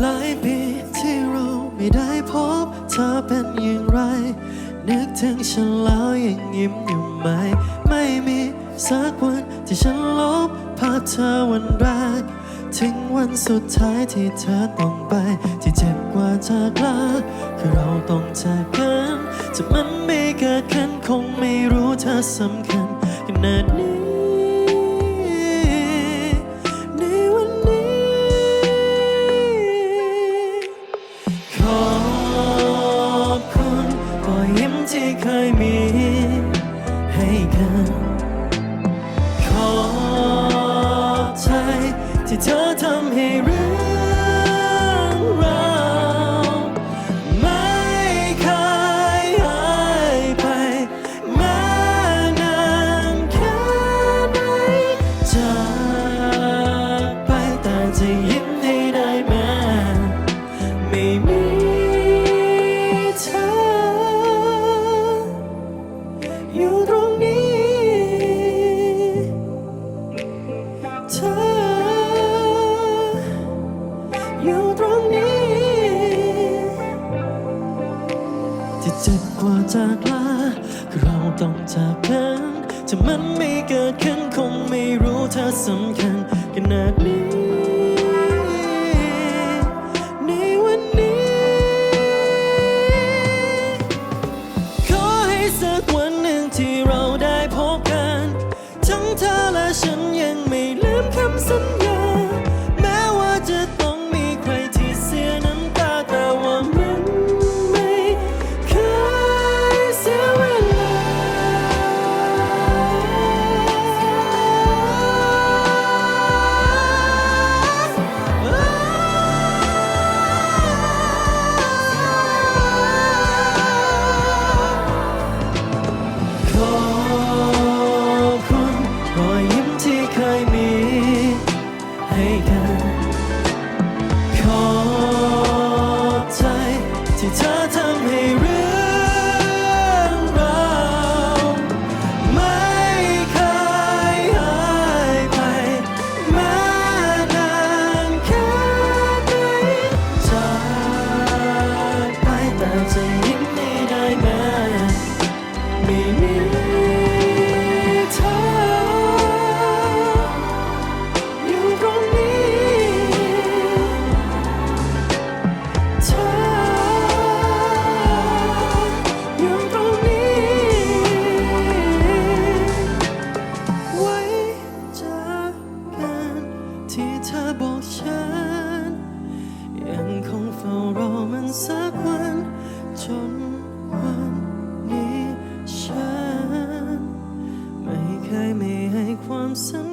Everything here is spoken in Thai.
หลายปีที่เราไม่ได้พบ เธอเป็นอย่างไร นึกถึงฉันแล้วยังยิ้มอยู่ไหม ไม่มีสักวันที่ฉันลบภาพเธอวันแรกถึงวันสุดท้ายที่เธอต้องไป ที่เจ็บกว่าจากลาคือเราต้องจากกันจะมันไม่เกิดขึ้นคงไม่รู้เธอสำคัญขนาดนี้ ให้กันขอบใจที่เธอทำให้เรื่องราวไม่เคยหายไป แม้นานแค่ไหนจากไปแต่จะยิ้มให้ได้แม้ไม่มีเธออยู่ตรง อยู่ตรงนี้ ที่เจ็บกว่าจากลาคือเราต้องจากกันจะมันไม่เกิดขึ้นคงไม่รู้เธอสำคัญขนาดนี้ ในวันนี้ ขอให้สักวันหนึ่งที่เราได้พบกัน ทั้งเธอและฉันยังไม่ลืมคำสัญญา some